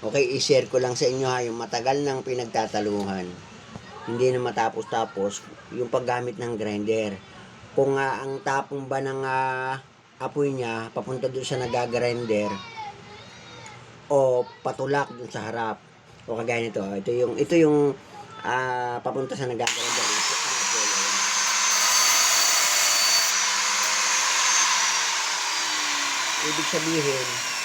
Okay, i-share ko lang sa inyo ha, yung matagal nang pinagtataluhan. Hindi na matapos-tapos yung paggamit ng grinder. Kung nga ang tapong ba ng ah, apoy niya, papunta doon sa nagagrinder, o patulak doon sa harap. O kagaya nito, ito yung, ito yung ah, papunta sa nagagrinder. Ibig sabihin,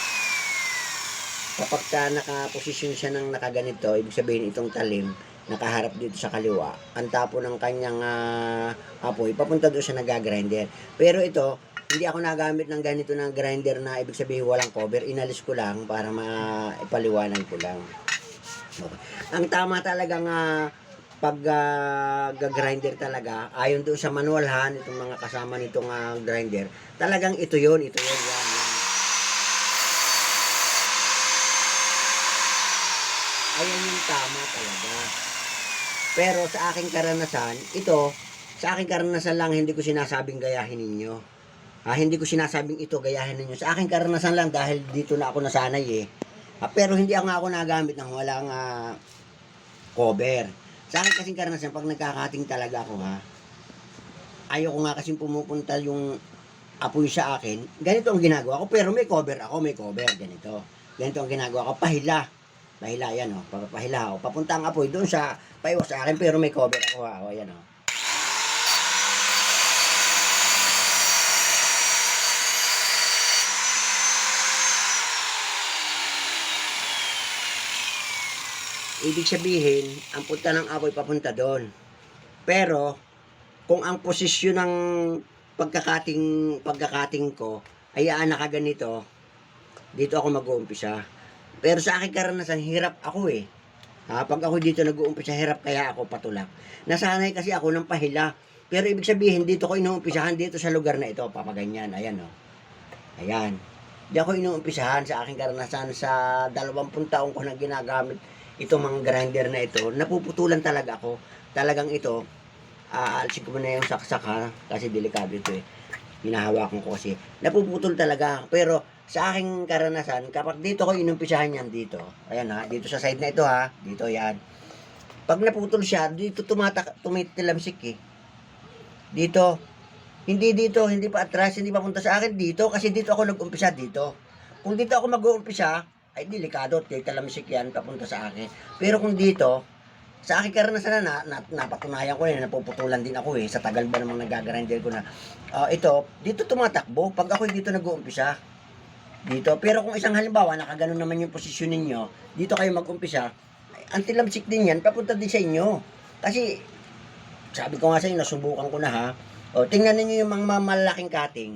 kapag ka nakaposisyon siya ng nakaganito, ibig sabihin itong talim, nakaharap dito sa kaliwa, ang tapo ng kanyang ah, apoy, papunta doon siya nagagrinder. Pero ito, hindi ako nagamit ng ganito ng grinder na ibig sabihin walang cover, inalis ko lang para maipaliwanag ko lang. Okay. Ang tama talaga nga pag ah, ga-grinder talaga, ayon doon sa manual ha, itong mga kasama nitong ah, grinder, talagang ito yon ito yon yan, yan. Ayan yung tama talaga. Pero sa aking karanasan, ito, sa aking karanasan lang, hindi ko sinasabing gayahin ninyo. Ah, hindi ko sinasabing ito gayahin ninyo. Sa aking karanasan lang, dahil dito na ako nasanay eh. Ah, pero hindi ako ako nagamit ng walang ah, cover. Sa akin kasing karanasan, pag nagkakating talaga ako ha, ayoko nga kasing pumupunta yung apoy sa akin. Ganito ang ginagawa ko, pero may cover ako, may cover. Ganito. Ganito ang ginagawa ko, pahila. Pahila yan o, papahila ako. Papunta ang apoy doon sa paiwas sa akin, pero may cover ako ha. O, yan o. Ibig sabihin, ang punta ng apoy papunta doon. Pero, kung ang posisyon ng pagkakating, pagkakating ko ay aan nakaganito, dito ako mag-uumpisa. Pero sa akin karanasan, hirap ako eh. Ha, pag ako dito nag-uumpisa, hirap kaya ako patulak. Nasanay kasi ako ng pahila. Pero ibig sabihin, dito ko inuumpisahan dito sa lugar na ito, papaganyan. Ayan o. Ayan. Di ako inuumpisahan sa aking karanasan sa 20 taong ko na ginagamit itong mga grinder na ito. Napuputulan talaga ako. Talagang ito, aalsin ko muna yung saksak ha, kasi delikado ito eh. Hinahawakan ko kasi. Napuputol talaga. Pero sa aking karanasan, kapag dito ko inumpisahan yan dito, ayan ha, dito sa side na ito ha, dito yan. Pag naputol siya, dito tumatak, tumitilamsik eh. Dito, hindi dito, hindi pa atras, hindi pa punta sa akin dito, kasi dito ako nag-umpisa dito. Kung dito ako mag-uumpisa, ay delikado, titalamsik yan, papunta sa akin. Pero kung dito, sa akin karanasan na, na, napatunayan ko na, napuputulan din ako eh, sa tagal ba namang nagagrinder ko na, Ah, ito, dito tumatakbo, pag ako dito nag-uumpisa, dito. Pero kung isang halimbawa, nakaganon naman yung posisyon ninyo, dito kayo mag-umpisa, antilamsik din yan, papunta din sa inyo. Kasi, sabi ko nga sa inyo, nasubukan ko na ha. O, tingnan ninyo yung mga malalaking cutting.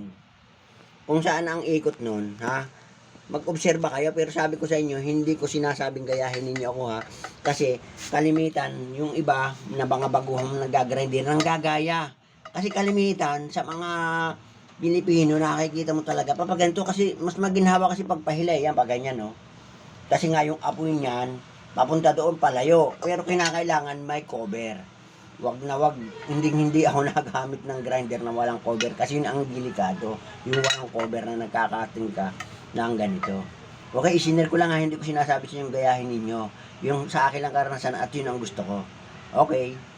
Kung saan ang ikot nun, ha? Mag-obserba kayo, pero sabi ko sa inyo, hindi ko sinasabing gayahin ninyo ako ha. Kasi, kalimitan, yung iba, na mga baguhang nagagrinder, nang gagaya. Kasi kalimitan, sa mga Pilipino, nakikita mo talaga. Pag ganito kasi, mas maginhawa kasi pagpahila yan, pag ganyan, no? Kasi nga yung apoy niyan, papunta doon palayo. Pero kinakailangan may cover. Wag na wag, hindi hindi ako nagamit ng grinder na walang cover kasi yun ang delikado. Yung walang cover na nagkakating ka na ganito. Okay, isinir ko lang ha, hindi ko sinasabi sa inyo gayahin ninyo. Yung sa akin lang karanasan at yun ang gusto ko. Okay.